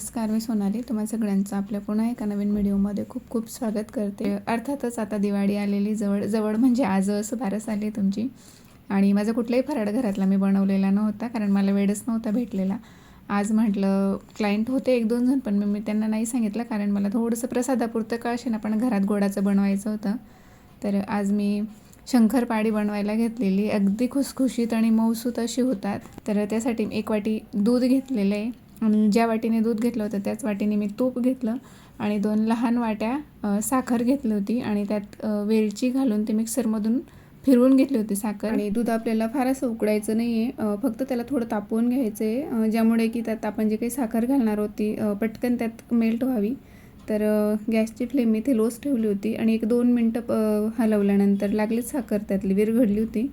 नमस्कार मी सोनाली. तुम्हाला सगळ्यांचं आपल्या पुन्हा एका नवीन व्हिडिओमध्ये खूप खूप स्वागत करते. अर्थातच आता दिवाळी आलेली जवळ जवळ म्हणजे आज बारस आली तुमची. आणि माझा कुठलाही फराड घरातला मी बनवलेला नव्हता कारण मला वेळच नव्हता भेटलेला. आज म्हटलं क्लायंट होते एक दोन जण पण मी मी त्यांना नाही सांगितलं कारण मला थोडंसं प्रसादापुरतं का ना पण घरात गोडाचं बनवायचं होतं. तर आज मी शंकरपाळी बनवायला घेतलेली. अगदी खुसखुशीत आणि मऊसूत अशी होतात. तर त्यासाठी एक वाटी दूध घेतलेलं आहे. ज्या वाटीने दूध घेतलं होतं त्याच वाटीने मी तूप घेतलं आणि दोन लहान वाट्या साखर घेतली होती आणि त्यात वेलची घालून ते मिक्सरमधून फिरवून घेतली होती साखर. आणि दूध आपल्याला फार असं उकडायचं नाही आहे फक्त त्याला थोडं तापवून घ्यायचं आहे ज्यामुळे की त्यात आपण जे काही साखर घालणार होती पटकन त्यात मेल्ट व्हावी. तर गॅसची फ्लेम इथे लोच ठेवली होती आणि एक दोन मिनटं हलवल्यानंतर लागलीच साखर त्यातली विरघडली होती.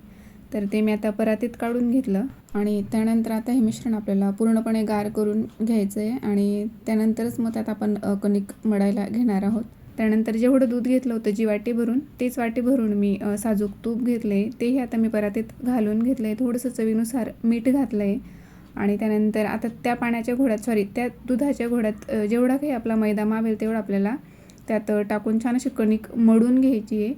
तर ते मी आता परातीत काढून घेतलं आणि त्यानंतर आता हे मिश्रण आपल्याला पूर्णपणे गार करून घ्यायचं आहे आणि त्यानंतरच मग त्यात आपण कणिक मळायला घेणार आहोत. त्यानंतर जेवढं दूध घेतलं होतं जी वाटी भरून तीच वाटी भरून मी साजूक तूप घेतले तेही आता मी परातीत घालून घेतलं आहे. थोडंसं चवीनुसार मीठ घातलं आहे आणि त्यानंतर आता त्या पाण्याच्या घोड्यात सॉरी त्या दुधाच्या घोड्यात जेवढा काही आपला मैदा मावेल तेवढा आपल्याला त्यात टाकून छान अशी कणिक मळून घ्यायची आहे.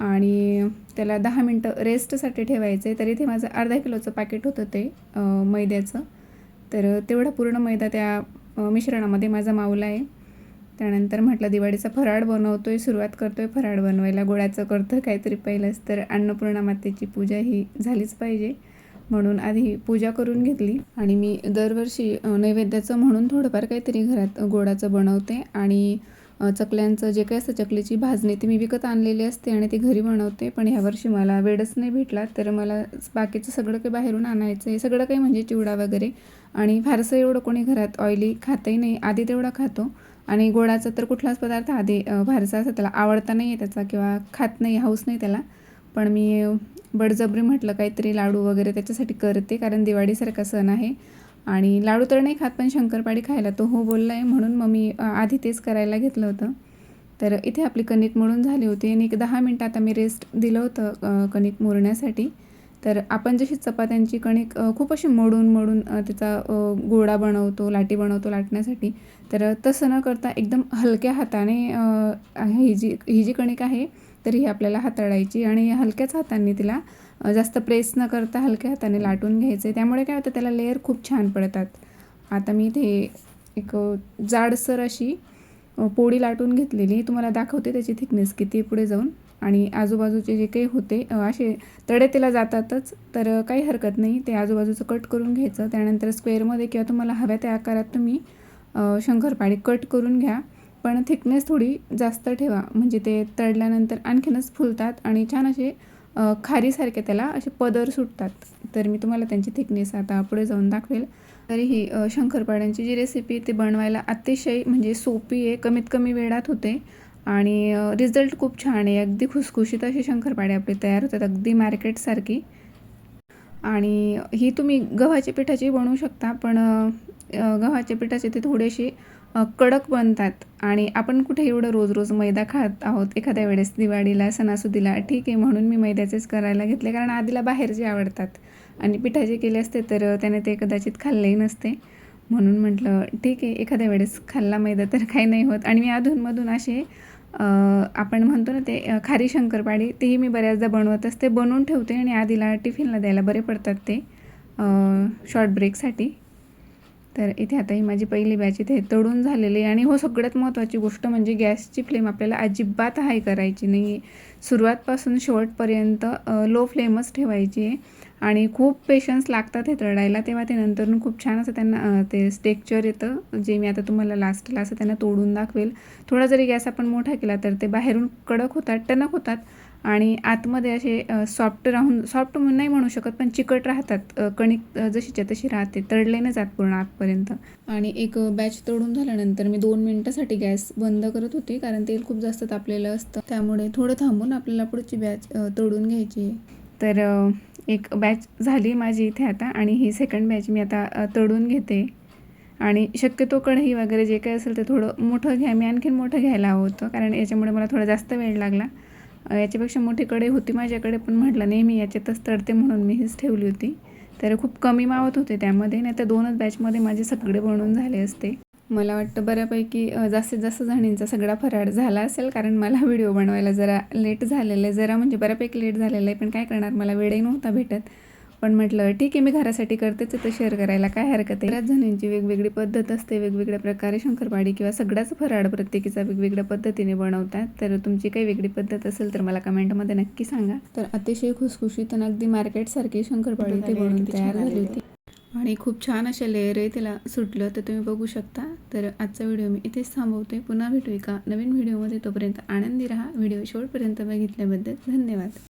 आणि त्याला दहा मिनटं रेस्टसाठी ठेवायचं आहे तर इथे माझं अर्धा किलोचं पॅकेट होतं ते मैद्याचं. तर तेवढा पूर्ण मैदा त्या मिश्रणामध्ये माझा मावला आहे. त्यानंतर म्हटलं दिवाळीचा फराळ बनवतो आहे सुरुवात करतो आहे फराळ बनवायला. गोळ्याचं करतं काहीतरी पहिलंच तर अन्नपूर्णा मातेची पूजा ही झालीच पाहिजे. म्हणून आधी पूजा करून घेतली. आणि मी दरवर्षी नैवेद्याचं म्हणून थोडंफार काहीतरी घरात गोडाचं बनवते. आणि चकल्यांचं जे काही असतं चकलीची भाजणी ती मी विकत आणलेली असते आणि ती घरी बनवते. पण ह्यावर्षी मला वेळच नाही भेटला. तर मला बाकीचं सगळं काही बाहेरून आणायचं आहे सगळं काही म्हणजे चिवडा वगैरे. आणि फारसं एवढं कोणी घरात ऑइली खातही नाही. आधी तेवढा खातो. आणि गोडाचा तर कुठलाच पदार्थ आधी फारसा असं त्याला आवडता नाही आहे त्याचा किंवा खात नाही हाऊस नाही त्याला. पण मी बडजबरी म्हटलं काहीतरी लाडू वगैरे त्याच्यासाठी करते. कारण दिवाळीसारखा सण आहे. आणि लाडू तर नाही खात पण शंकरपाळी खायला तो हो बोलला आहे म्हणून मग मी आधी तेच करायला घेतलं होतं. तर इथे आपली कणिक मळून झाली होती आणि एक दहा मिनटं आता मी रेस्ट दिलं होतं कणिक मोरण्यासाठी. तर आपण जशी चपात्यांची कणिक खूप अशी मोडून मोडून त्याचा गोळा बनवतो लाटी बनवतो लाटण्यासाठी तर तसं न करता एकदम हलक्या हाताने ही जी ही जी कणिक आहे तर ही आपल्याला हाताळायची आणि हलक्याच हातांनी तिला जास्त प्रेस न करता हलक्या हाताने लाटून घ्यायचे. त्यामुळे काय होतं त्याला लेअर खूप छान पडतात. आता मी इथे एक जाडसर अशी पोळी लाटून घेतलेली. तुम्हाला दाखवते त्याची थिकनेस किती पुढे जाऊन. आणि आजूबाजूचे जे काही होते असे तडे त्याला जातातच. तर काही हरकत नाही. ते आजूबाजूचं कट करून घ्यायचं. त्यानंतर स्क्वेअरमध्ये किंवा तुम्हाला हव्या त्या आकारात तुम्ही शंकरपाळी कट करून घ्या. पण थिकनेस थोडी जास्त ठेवा. म्हणजे ते तळल्यानंतर आणखीनच फुलतात. आणि छान असे खारीसारखे त्याला असे पदर सुटतात. तर मी तुम्हाला त्यांची थिकनेस आता पुढे जाऊन दाखवेल. तरी ही शंकरपाड्यांची जी रेसिपी ती बनवायला अतिशय म्हणजे सोपी आहे कमीत कमी वेळात होते. आणि रिझल्ट खूप छान आहे. अगदी खुसखुशीत अशी शंकरपाळे आपली तयार होतात. अगदी मार्केटसारखी. आणि ही तुम्ही गव्हाच्या पिठाची बनवू शकता. पण गव्हाच्या पिठाचे ते थोडेसे कडक बनतात. आणि आपण कुठे एवढं रोज रोज मैदा खात आहोत एखाद्या वेळेस दिवाळीला सणासुदीला ठीक आहे म्हणून मी मैद्याचेच करायला घेतले. कारण आधीला बाहेरचे आवडतात. आणि पिठाचे केले असते तर त्याने ते कदाचित खाल्लेही नसते. म्हणून म्हटलं ठीक आहे एखाद्या वेळेस खाल्ला मैदा तर काही नाही होत. आणि मी अधूनमधून असे आपण म्हणतो ना ते खारी शंकरपाळी तेही मी बऱ्याचदा बनवत असते. बनवून ठेवते आणि आधीला टिफिनला द्यायला बरे पडतात ते शॉर्ट ब्रेकसाठी. तर इथे आता ही माझी पहिली बॅच इथे तळून झालेली आहे. आणि हो सगळ्यात महत्त्वाची गोष्ट म्हणजे गॅसची फ्लेम आपल्याला अजिबात हाय करायची नाही आहे सुरुवातपासून शेवटपर्यंत लो फ्लेमच ठेवायची आहे. आणि खूप पेशन्स लागतात हे तळायला. तेव्हा ते नंतर खूप छान असं त्यांना ते स्टेक्चर येतं जे मी आता तुम्हाला लास्टला असं त्यांना तोडून दाखवेल. थोडा जरी गॅस आपण मोठा केला तर ते बाहेरून कडक होतात टणक होतात. आणि आतमध्ये असे सॉफ्ट राहून सॉफ्ट म्हणून नाही म्हणू शकत पण चिकट राहतात. कणिक जशीच्या तशी राहते. तळले नाही जात पूर्ण आतपर्यंत. आणि एक बॅच तळून झाल्यानंतर मी दोन मिनटासाठी गॅस बंद करत होते कारण तेल खूप जास्त तापलेलं असतं. त्यामुळे थोडं थांबून आपल्याला पुढची बॅच तळून घ्यायची आहे. तर एक बॅच झाली माझी इथे आता आणि ही सेकंड बॅच मी आता तळून घेते. आणि शक्यतो कढई वगैरे जे काही असेल ते थोडं मोठं घ्या मी आणखीन मोठं घ्यायला हवं होतं कारण याच्यामुळे मला थोडा जास्त वेळ लागला. याच्यापेक्षा मोठी कढई होती माझ्याकडे पण म्हटलं नाही मी याच्यातच तळते म्हणून मी हीच ठेवली होती. तर खूप कमी मावत होते त्यामध्ये नाही तर दोनच बॅचमध्ये माझे सगळे बनवून झाले असते. मला वाटतं बऱ्यापैकी जास्तीत जास्त जणींचा सगळा फराळ झाला असेल कारण मला व्हिडिओ बनवायला जरा लेट झालेलं आहे. जरा म्हणजे बऱ्यापैकी लेट झालेलं आहे पण काय करणार? मला वेळही नव्हता भेटत. पण म्हटलं ठीक आहे मी घरासाठी करतेच आहे तर शेअर करायला काय हरकत आहे? बऱ्याच जणींची वेगवेगळी पद्धत असते वेगवेगळ्या प्रकारे शंकरपाळी किंवा सगळाच फराळ प्रत्येकीचा वेगवेगळ्या पद्धतीने बनवतात. तर तुमची काही वेगळी पद्धत असेल तर मला कमेंटमध्ये नक्की सांगा. तर अतिशय खुसखुशीत आणि अगदी मार्केटसारखी शंकरपाळी ते बनवून तयार झाली होती. आणि खूप छान असे लेअरही त्याला सुटलं तर तुम्ही बघू शकता. तर आजचा व्हिडिओ मी इथेच थांबवते. पुन्हा भेटू एका नवीन व्हिडिओमध्ये. तोपर्यंत आनंदी राहा. व्हिडिओ शेवटपर्यंत बघितल्याबद्दल धन्यवाद.